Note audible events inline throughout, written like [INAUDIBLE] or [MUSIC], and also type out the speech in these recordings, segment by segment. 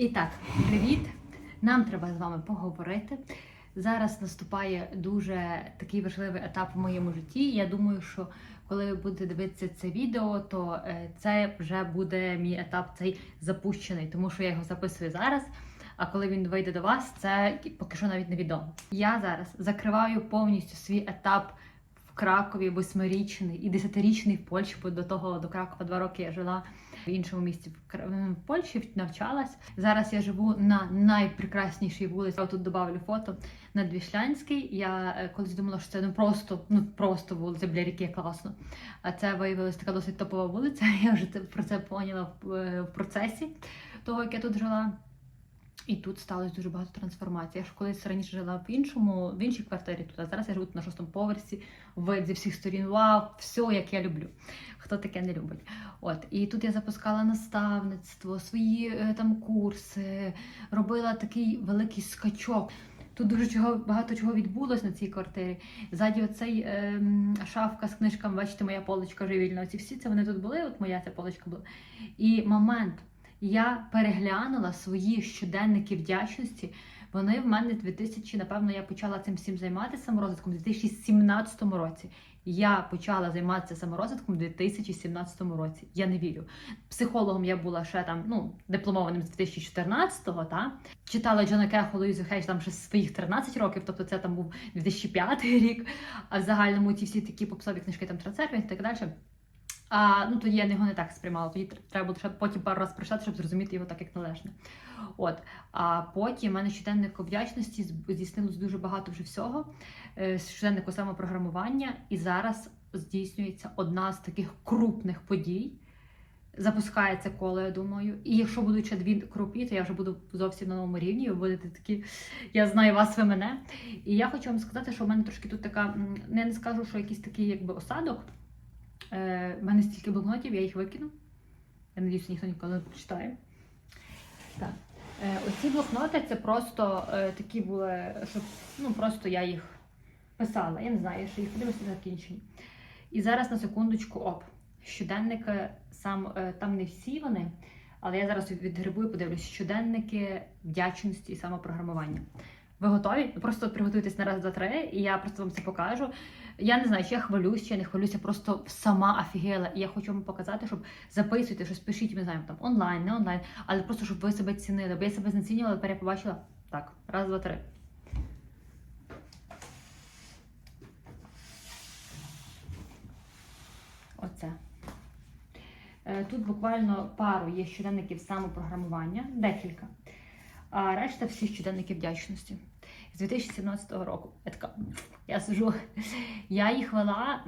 І так, привіт! Нам треба з вами поговорити. Зараз наступає дуже такий важливий етап в моєму житті. Я думаю, що коли ви будете дивитися це відео, то е, це вже буде мій етап цей запущений, тому що я його записую зараз. А коли він вийде до вас, це поки що навіть невідомо. Я зараз закриваю повністю свій етап в Кракові, восьмирічний і десятирічний в Польщі, бо до того до Кракова два роки я жила в іншому місті в Польщі, навчалась. Зараз я живу на найпрекраснішій вулиці. Я тут додавлю фото на Двішлянській. Я е, колись думала, що це ну просто, ну просто вулиця біля ріки класно. А це виявилася така досить топова вулиця. [LAUGHS] Я вже це- про це поняла в, е, в процесі того, як я тут жила. І тут сталося дуже багато трансформацій. Я ж колись раніше жила в іншому, в іншій квартирі тут, а зараз я живу на шостому поверсі, вид зі всіх сторін. Вау, все як я люблю. Хто таке не любить? От і тут я запускала наставництво, свої е, там курси, робила такий великий скачок. Тут дуже чого багато чого відбулось на цій квартирі. Ззаді оцей ем, шафка з книжками, бачите, моя полочка вже вільна. Оці всі це вони тут були. От моя ця полочка була. І момент. Я переглянула свої щоденники вдячності. Вони в мене 2000, напевно, я почала цим всім займатися саморозвитком у 2017 році. Я почала займатися саморозвитком у 2017 році. Я не вірю. Психологом я була ще там, ну, дипломованим з 2014-го, та читала Джона Кеху, Луїзу Хейш там ще з своїх 13 років, тобто це там був 2005 рік. А в загальному ті всі такі попсові книжки там Трансервін і так далі. А, ну тоді я його не так сприймала. Тоді треба було ще потім пару разів прочитати, щоб зрозуміти його так, як належне. От. А потім в мене щоденник вдячності здійснилось дуже багато вже всього. Е, щоденнику самопрограмування. І зараз здійснюється одна з таких крупних подій. Запускається коло, я думаю. І якщо будуть ще дві крупі, то я вже буду зовсім на новому рівні. Ви будете такі, я знаю вас, ви мене. І я хочу вам сказати, що в мене трошки тут така, я не скажу, що якийсь такий якби осадок. Е, в мене стільки блокнотів, я їх викину. Я надіюся, ніхто ніколи не прочитає. Так. Е, оці блокноти це просто е, такі були, щоб ну просто я їх писала. Я не знаю, що їх подивилися закінчені. І зараз на секундочку, оп, щоденники сам е, там не всі вони, але я зараз відгрибую, подивлюсь щоденники вдячності і самопрограмування. Ви готові? Просто приготуйтесь на раз, два, три, і я просто вам це покажу. Я не знаю, чи я хвалюсь, чи я не хвалюся, просто сама офігела. І я хочу вам показати, щоб записуйте, щось пишіть, не знаю, там онлайн, не онлайн, але просто щоб ви себе цінили. Бо я себе знецінювала, тепер я побачила. Так, раз, два, три. Оце. Е, Тут буквально пару є щоденників самопрограмування, декілька. А решта всі щоденники вдячності з 2017 року. Я така, я сижу, я їх вела.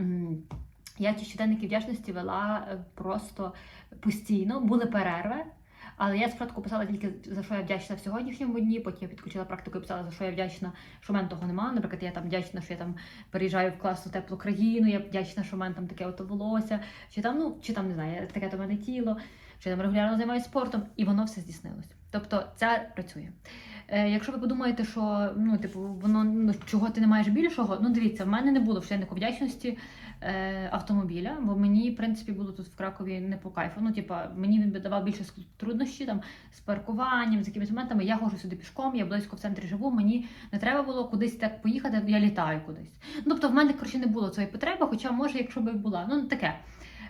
Я ті щоденники вдячності вела е, просто постійно, були перерви. Але я спочатку писала тільки за що я вдячна в сьогоднішньому дні, потім я підключила практику і писала, за що я вдячна, що в мене того немає. Наприклад, я там вдячна, що я там переїжджаю в класну теплу країну, я вдячна, що в мене там таке ото волосся, чи там, ну, чи там не знаю, таке то мене тіло, що я там регулярно займаюся спортом, і воно все здійснилось. Тобто це працює. Е, якщо ви подумаєте, що ну, типу, воно ну, чого ти не маєш більшого, ну дивіться, в мене не було в щоденнику вдячності е, автомобіля, бо мені, в принципі, було тут в Кракові не по кайфу. Ну, типа, мені він би давав більше труднощі там з паркуванням, з якимись моментами. Я ходжу сюди пішком, я близько в центрі живу. Мені не треба було кудись так поїхати, я літаю кудись. Ну, тобто, в мене коротше не було цієї потреби, хоча може, якщо би була. Ну таке.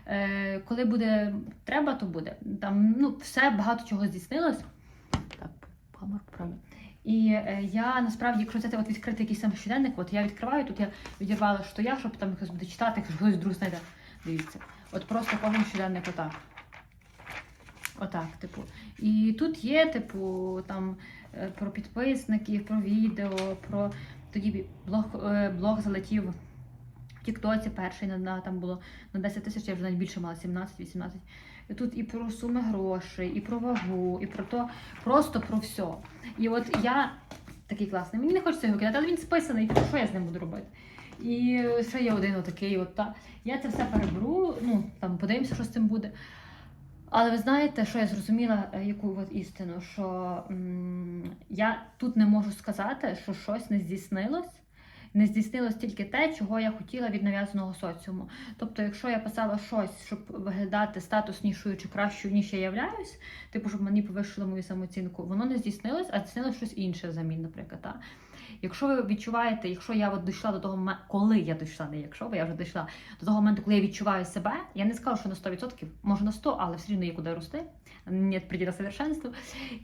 Е, коли буде треба, то буде. Там ну все багато чого здійснилось. Камеру правильно. І е, я насправді, взяти от відкрити якийсь сам щоденник, от я відкриваю, тут я відірвала, що я, щоб там хтось буде читати, якщо хтось друг знайде. Дивіться. От просто кожен щоденник отак. Отак, типу. І тут є, типу, там е, про підписників, про відео, про тоді блог, е, блог залетів в Тіктоці перший на там було на 10 тисяч, я вже навіть більше мала 17-18. Тут і про суми грошей, і про вагу, і про то, просто про все. І от я такий класний, мені не хочеться його кидати, але він списаний, що я з ним буду робити? І ще є один отакий, от та. Я це все переберу, ну там подивимося, що з цим буде. Але ви знаєте, що я зрозуміла, е, яку от істину, що м, я тут не можу сказати, що щось не здійснилось. Не здійснилось тільки те, чого я хотіла від нав'язаного соціуму. Тобто, якщо я писала щось, щоб виглядати статуснішою чи кращою, ніж я являюсь, типу, щоб мені повищило мою самооцінку, воно не здійснилось, а здійснилось щось інше взамін, наприклад. Та? Якщо ви відчуваєте, якщо я от дійшла до того моменту, коли я дійшла, не якщо, бо я вже дійшла до того моменту, коли я відчуваю себе, я не скажу, що на 100%, може на 100%, але все рівно є куди рости, нет предела совершенству,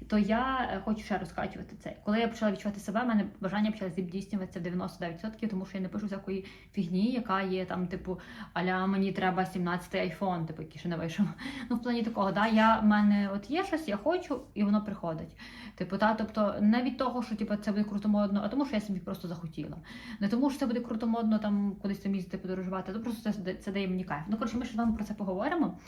то я е, хочу ще розкачувати це. Коли я почала відчувати себе, в мене бажання почали здійснюватися в 99%, тому що я не пишу всякої фігні, яка є там, типу, аля мені треба 17-й айфон, типу, який ще не вийшов. Ну, в плані такого, да, я в мене от є щось, я хочу, і воно приходить. Типу, та, тобто не того, що типу, це буде круто модно, а тому, що я собі просто захотіла. Не тому, що це буде круто модно там кудись там їздити подорожувати, то просто це, це дає мені кайф. Ну, коротше, ми ще з вами про це поговоримо.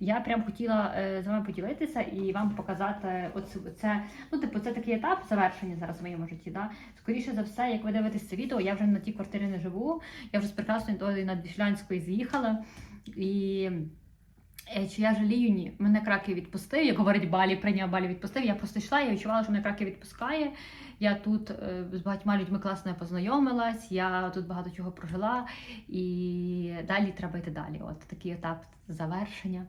Я прям хотіла е, з вами поділитися і вам показати оце, це, ну, типу, це такий етап завершення зараз в моєму житті. Да? Скоріше за все, як ви дивитесь це відео, я вже на тій квартирі не живу, я вже з прекрасної долі на Вішлянської з'їхала. І Чи я жалію? Ні. Мене Краків відпустив, як говорить Балі, прийняв Балі відпустив. Я просто йшла, я відчувала, що мене Краків відпускає. Я тут е, з багатьма людьми класно познайомилась, я тут багато чого прожила, і далі треба йти далі. От такий етап завершення.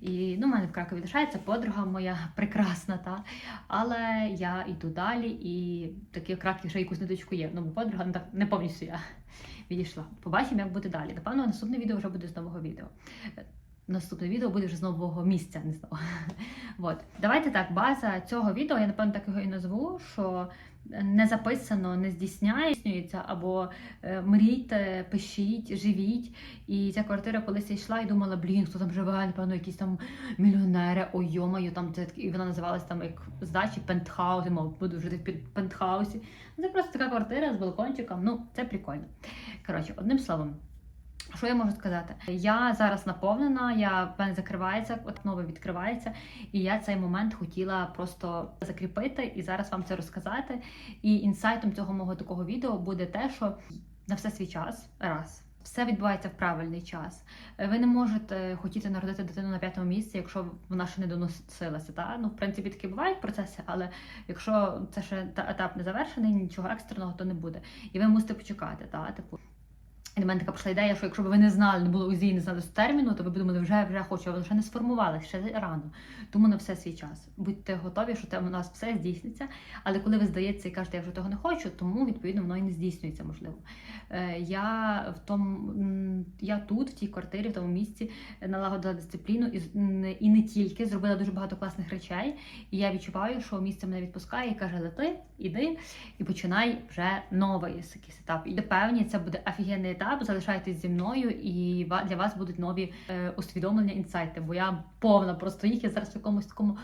І ну, в мене в Кракові лишається подруга моя прекрасна, та але я йду далі, і такий Краків ще якусь ниточку є. Ну, бо подруга ну, так не повністю я відійшла. Побачимо, як буде далі. Напевно, наступне відео вже буде з нового відео. Наступне відео буде вже з нового місця, не знову. [LAUGHS] От. Давайте так, база цього відео, я напевно так його і назву, що не записано, не здійсняється, або е, мрійте, пишіть, живіть. І ця квартира колись я йшла і думала, блін, хто там живе, напевно, якісь там мільйонери, ой, йомаю, там це і вона називалась там як здачі пентхаус, мов, буду жити в пентхаусі. Це просто така квартира з балкончиком. Ну, це прикольно. Коротше, одним словом. Що я можу сказати? Я зараз наповнена, я в мене закривається, от нове відкривається, і я цей момент хотіла просто закріпити і зараз вам це розказати. І інсайтом цього мого такого відео буде те, що на все свій час раз. Все відбувається в правильний час. Ви не можете хотіти народити дитину на п'ятому місці, якщо вона ще не доносилася. Та? Ну, в принципі, такі бувають процеси, але якщо це ще та етап не завершений, нічого екстреного, то не буде. І ви мусите почекати. Та? Типу, і до мене така прийшла ідея, що якщо б ви не знали, не було УЗІ, не знали з терміну, то ви б думали, вже вже хочу, а воно ще не сформувалося, ще рано. Тому на все свій час. Будьте готові, що там у нас все здійсниться. Але коли ви здається і кажете, я вже того не хочу, тому відповідно воно і не здійснюється, можливо. Е, Я в тому я тут, в тій квартирі, в тому місці, налагодила дисципліну і, і не тільки зробила дуже багато класних речей. І я відчуваю, що місце мене відпускає і каже: лети, іди і починай вже новий якийсь етап. І певні, це буде офігенний етап. Залишайтесь зі мною, і для вас будуть нові е, усвідомлення, інсайти. Бо я повна просто їх. Я зараз в якомусь такому.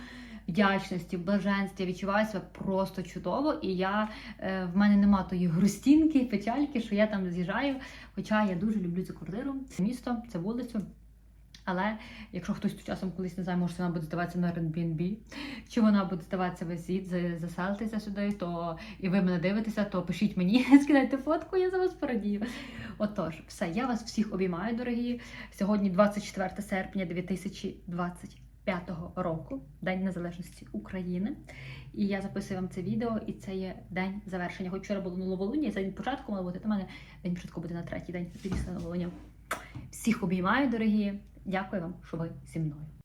Вдячності, блаженстві, відчуваю себе просто чудово, і я е, в мене нема тої грустінки, печальки, що я там з'їжджаю. Хоча я дуже люблю цю квартиру, це місто, це вулицю. Але якщо хтось тут часом колись не знає, може вона буде здаватися на Airbnb, чи вона буде здаватися світ, заселитися сюди, то і ви мене дивитеся, то пишіть мені, [LAUGHS] скидайте фотку, я за вас порадію. Отож, все, я вас всіх обіймаю, дорогі. Сьогодні 24 серпня 2025 року, День Незалежності України. І я записую вам це відео, і це є день завершення. Хоч вчора було новолуння, це день початку мало бути. В мене день початку буде на третій день після новолуння. Всіх обіймаю, дорогі. Дякую вам, що ви зі мною.